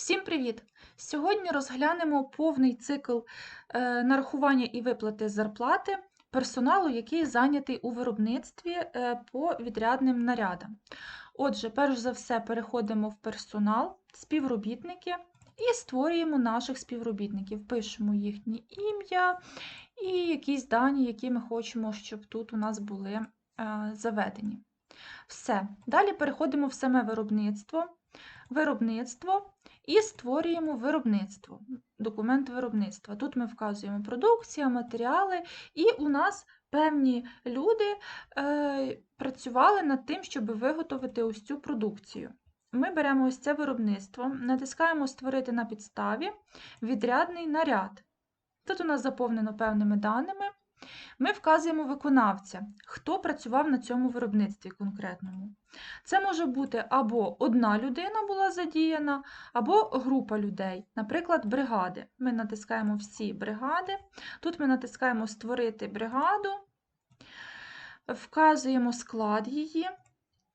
Всім привіт! Сьогодні розглянемо повний цикл е, нарахування і виплати зарплати персоналу, який зайнятий у виробництві е, по відрядним нарядам. Отже, перш за все, переходимо в персонал, співробітники і створюємо наших співробітників. Пишемо їхнє ім'я і якісь дані, які ми хочемо, щоб тут у нас були е, заведені. Все. Далі переходимо в саме виробництво. Виробництво і створюємо виробництво, документ виробництва. Тут ми вказуємо продукція, матеріали, і у нас певні люди е, працювали над тим, щоб виготовити ось цю продукцію. Ми беремо ось це виробництво, натискаємо Створити на підставі відрядний наряд. Тут у нас заповнено певними даними. Ми вказуємо виконавця, хто працював на цьому виробництві конкретному. Це може бути або одна людина була задіяна, або група людей, наприклад, бригади. Ми натискаємо всі бригади. Тут ми натискаємо Створити бригаду, вказуємо склад її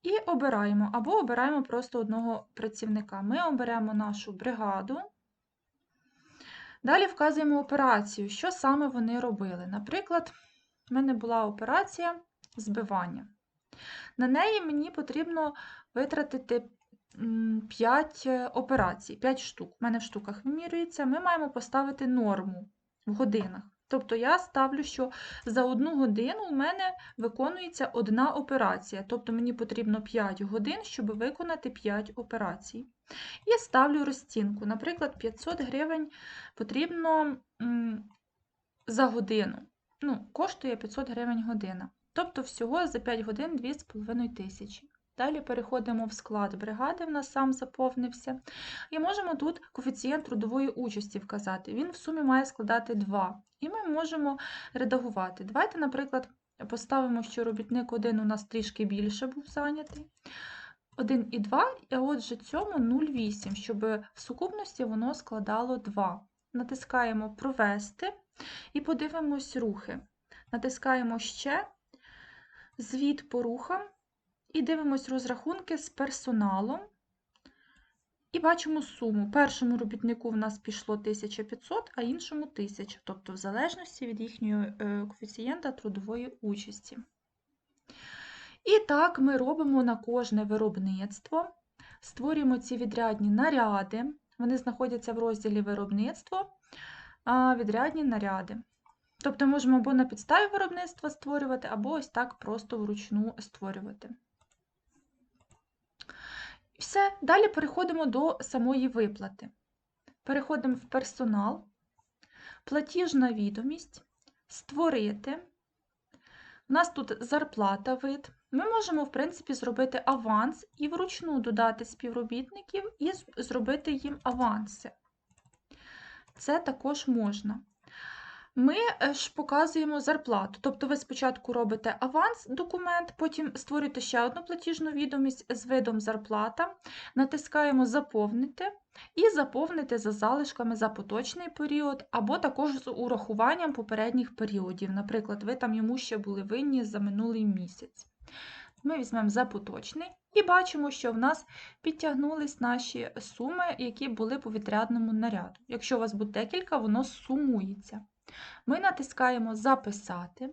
і обираємо, або обираємо просто одного працівника. Ми оберемо нашу бригаду. Далі вказуємо операцію, що саме вони робили. Наприклад, в мене була операція збивання. На неї мені потрібно витратити 5 операцій, 5 штук. У мене в штуках вимірюється. Ми маємо поставити норму в годинах. Тобто я ставлю, що за одну годину у мене виконується одна операція. Тобто мені потрібно 5 годин, щоб виконати 5 операцій. І ставлю розцінку. Наприклад, 500 гривень потрібно за годину. Ну, Коштує 500 гривень година. Тобто, всього за 5 годин 2,5 тисячі. Далі переходимо в склад бригади, в нас сам заповнився. І можемо тут коефіцієнт трудової участі вказати. Він в сумі має складати 2. І ми можемо редагувати. Давайте, наприклад, поставимо, що робітник 1 у нас трішки більше був зайнятий. 1,2, а отже, цьому 0,8, щоб в сукупності воно складало 2. Натискаємо Провести і подивимось рухи. Натискаємо ще звіт по рухам і дивимось розрахунки з персоналом. І бачимо суму. Першому робітнику в нас пішло 1500, а іншому 1000, тобто в залежності від їхнього е, коефіцієнта трудової участі. І так ми робимо на кожне виробництво, створюємо ці відрядні наряди, вони знаходяться в розділі виробництво, відрядні наряди. Тобто можемо або на підставі виробництва створювати, або ось так просто вручну створювати. Все, далі переходимо до самої виплати. Переходимо в персонал, платіжна відомість, створити. У нас тут зарплата вид. Ми можемо, в принципі, зробити аванс і вручну додати співробітників і зробити їм аванси. Це також можна. Ми е, ж показуємо зарплату. Тобто ви спочатку робите аванс документ, потім створюєте ще одну платіжну відомість з видом зарплата, натискаємо Заповнити і заповнити за залишками за поточний період, або також з урахуванням попередніх періодів. Наприклад, ви там йому ще були винні за минулий місяць. Ми візьмемо за поточний і бачимо, що в нас підтягнулись наші суми, які були по відрядному наряду. Якщо у вас буде декілька, воно сумується. Ми натискаємо Записати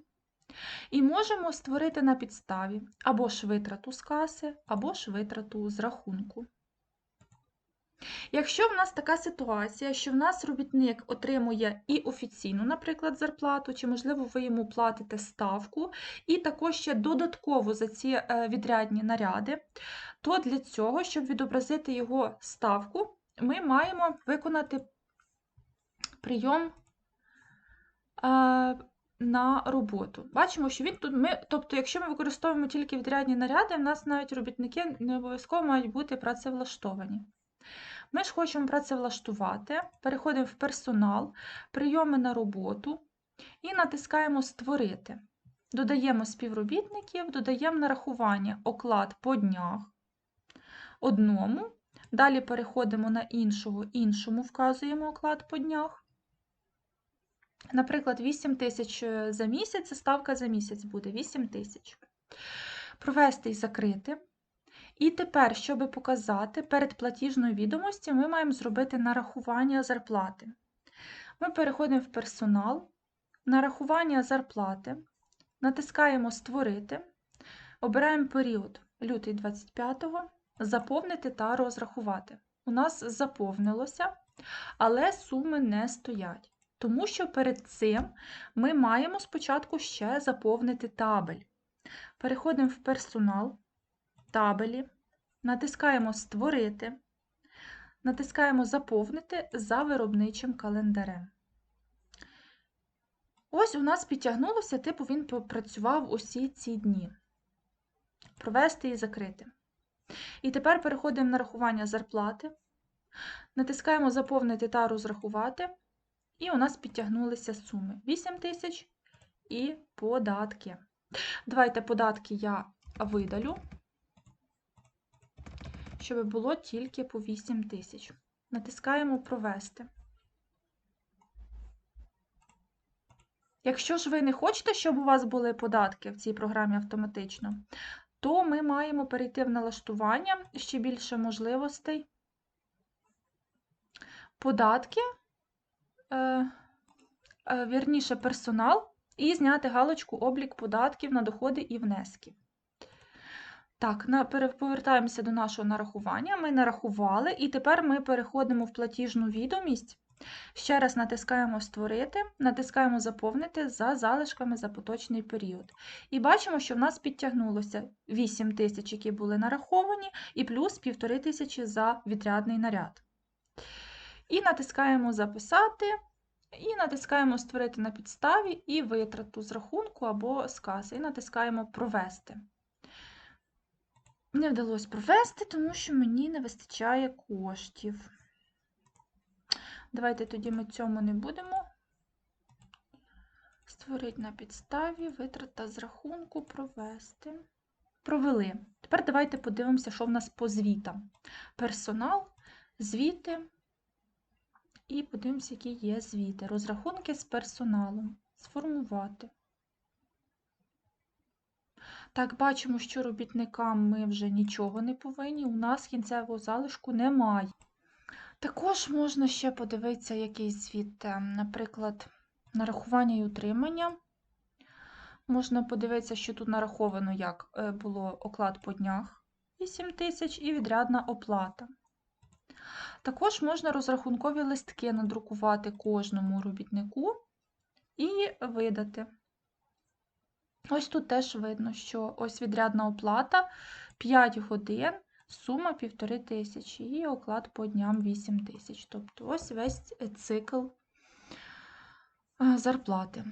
і можемо створити на підставі або ж витрату з каси, або ж витрату з рахунку. Якщо в нас така ситуація, що в нас робітник отримує і офіційну, наприклад, зарплату, чи, можливо, ви йому платите ставку, і також ще додатково за ці е, відрядні наряди, то для цього, щоб відобразити його ставку, ми маємо виконати прийом на роботу. Бачимо, що він тут ми, тобто, якщо ми використовуємо тільки відрядні наряди, в нас навіть робітники не обов'язково мають бути працевлаштовані. Ми ж хочемо працевлаштувати, переходимо в персонал, прийоми на роботу і натискаємо Створити. Додаємо співробітників, додаємо нарахування оклад по днях одному. Далі переходимо на іншого, іншому вказуємо оклад по днях. Наприклад, 8 тисяч е, за місяць, ставка за місяць буде 8 тисяч. Провести і закрити. І тепер, щоб показати, перед платіжною відомості ми маємо зробити нарахування зарплати. Ми переходимо в персонал, нарахування зарплати, натискаємо Створити, обираємо період лютий 25-го, заповнити та розрахувати. У нас заповнилося, але суми не стоять. Тому що перед цим ми маємо спочатку ще заповнити табель. Переходимо в персонал, табелі, натискаємо Створити, натискаємо Заповнити за виробничим календарем. Ось у нас підтягнулося, типу він попрацював усі ці дні. Провести і закрити. І тепер переходимо на рахування зарплати, натискаємо Заповнити та розрахувати, і у нас підтягнулися суми 8 тисяч і податки. Давайте податки я видалю, щоб було тільки по 8 тисяч. Натискаємо Провести. Якщо ж ви не хочете, щоб у вас були податки в цій програмі автоматично, то ми маємо перейти в налаштування ще більше можливостей. Податки, вірніше, персонал, і зняти галочку облік податків на доходи і внески. Так, повертаємося до нашого нарахування. Ми нарахували, і тепер ми переходимо в платіжну відомість. Ще раз натискаємо Створити, натискаємо Заповнити за залишками за поточний період. І бачимо, що в нас підтягнулося 8 тисяч, які були нараховані, і плюс 1,5 тисячі за відрядний наряд. І натискаємо Записати, і натискаємо Створити на підставі і витрату з рахунку або з каси. І натискаємо Провести. Не вдалося провести, тому що мені не вистачає коштів. Давайте тоді ми цьому не будемо. Створити на підставі, витрата з рахунку, провести. Провели. Тепер давайте подивимося, що в нас по звітам. Персонал, звіти. І подивимося, які є звіти. Розрахунки з персоналом. Сформувати. Так, бачимо, що робітникам ми вже нічого не повинні. У нас кінцевого залишку немає. Також можна ще подивитися якийсь звіт, наприклад, нарахування і утримання. Можна подивитися, що тут нараховано, як е, було оклад по днях 8 тисяч і відрядна оплата. Також можна розрахункові листки надрукувати кожному робітнику і видати. Ось тут теж видно, що ось відрядна оплата 5 годин, сума 1,5 тисячі і оклад по дням 8 тисяч. Тобто ось весь цикл зарплати.